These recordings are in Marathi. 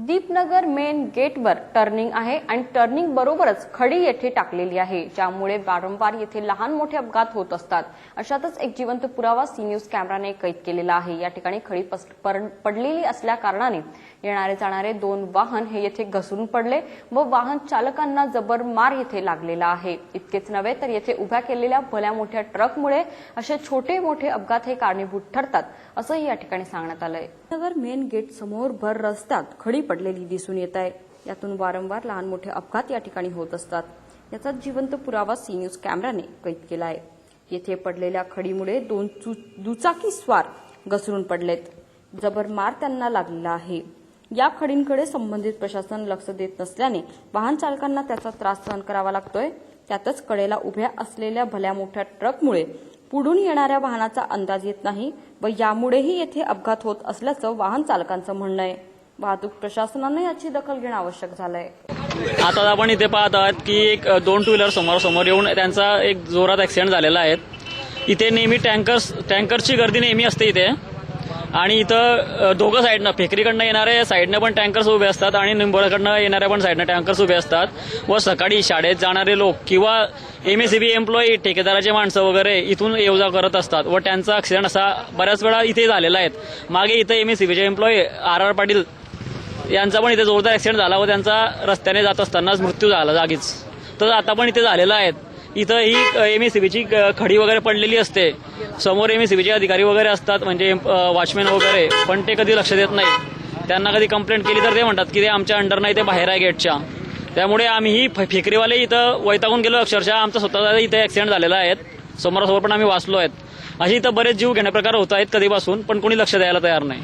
दीपनगर मेन गेटवर टर्निंग आहे आणि टर्निंग बरोबरच खडी येथे टाकलेली आहे ज्यामुळे वारंवार येथे लहान मोठे अपघात होत असतात. अशातच एक जिवंत पुरावा सी न्यूज कॅमेराने कैद केलेला आहे. या ठिकाणी खडी पस- पर- पडलेली असल्या कारणाने येणारे जाणारे दोन वाहन हे येथे घसरून पडले व वाहन चालकांना जबर मार येथे लागलेला आहे. इतकेच नव्हे तर येथे उभ्या केलेल्या भल्या मोठ्या ट्रकमुळे असे छोटे मोठे अपघात हे कारणीभूत ठरतात असंही या ठिकाणी सांगण्यात आलंय. नगर मेन गेट समोर भर रस्त्यात खडी पडलेली दिसून येत आहे. यातून वारंवार लहान मोठे अपघात या ठिकाणी होत असतात. याचा जिवंत पुरावा सी न्यूज कॅमेराने कैद केला आहे येथे पडलेल्या खडीमुळे दोन चु- दुचाकी स्वार घसरून पडलेत. जबर मार त्यांना लागलेला आहे. या खडींकडे संबंधित प्रशासन लक्ष देत नसल्याने वाहन चालकांना त्याचा त्रास सहन करावा लागतोय. त्यातच कडेला उभ्या असलेल्या भल्या मोठ्या ट्रकमुळे पुढून येणाऱ्या वाहनाचा अंदाज येत नाही व यामुळेही येथे अपघात होत असल्याचं वाहन चालकांचं म्हणणं आहे. वाहतूक प्रशासनानं याची दखल घेणं आवश्यक झालंय. आता आपण इथे पाहत आहात की एक दोन टू व्हीलर समोर समोर येऊन त्यांचा एक जोरात ऍक्सिडेंट झालेला आहे. इथे नेहमी टँकर्स टँकरची गर्दी नेहमी असते इथे. आणि इथं दोघं साईडनं फेकरीकडनं येणारे साईडनं पण टँकर्स उभे असतात आणि निंबोळकडनं येणाऱ्या पण साईडनं टँकर्स उभे असतात. व सकाळी शाळेत जाणारे लोक किंवा M S C B employee ठेकेदाराचे माणसं वगैरे इथून ये जा करत असतात. व त्यांचा ऍक्सिडेंट असा बऱ्याच वेळा इथे झालेला आहे. मागे इथं एम एस सी बीचे एम्प्लॉई आर आर पाटील यांचा पण इथे जोरदार ॲक्सिडेंट झाला व त्यांचा रस्त्याने जात असतानाच मृत्यू झाला जागीच. तर आता पण इथे झालेला आहे. इथं ही एम एस सी बीची खडी वगैरे पडलेली असते. समोर एम एस सी बीचे अधिकारी वगैरे असतात म्हणजे वॉचमॅन वगैरे पण ते कधी लक्ष देत नाही त्यांना कधी कंप्लेंट केली तर ते म्हणतात की ते आमच्या अंडर नाही ते बाहेर आहे गेटच्या त्यामुळे आम्ही ही फेकरीवाले इथं वैतागून गेलो अक्षरशः. आमचा स्वतःचा इथे ॲक्सिडेंट झालेला आहे. समोरासमोर पण आम्ही वाचलो आहेत. असे इथं बरेच जीव घेण्याप्रकार होत आहेत कधीपासून पण कोणी लक्ष द्यायला तयार नाही.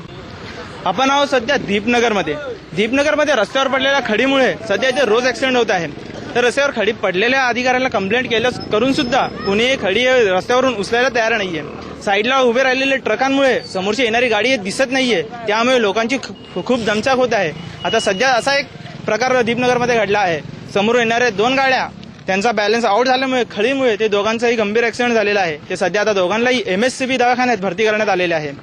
आपण आहोत सध्या दीपनगरमध्ये. दीपनगरमध्ये रस्त्यावर पडलेल्या खडीमुळे सध्या इथे रोज ऍक्सिडेंट होत आहे. तर रस्त्यावर खडी पडलेल्या अधिकाऱ्यांना कंप्लेंट केलं करून सुद्धा कुणीही खडी रस्त्यावरून उचलायला तयार नाहीये. साईडला उभे राहिलेले ट्रकांमुळे समोरची येणारी गाडी दिसत नाहीये. त्यामुळे लोकांची खूप दमचाक होत आहे. आता सध्या असा एक प्रकार दीपनगरमध्ये घडला आहे. समोर येणाऱ्या दोन गाड्या त्यांचा बॅलन्स आउट झाल्यामुळे खडीमुळे ते दोघांचाही गंभीर ऍक्सिडेंट झालेला आहे. ते सध्या आता दोघांनाही एमएससीबी दवाखान्यात भरती करण्यात आलेले आहे.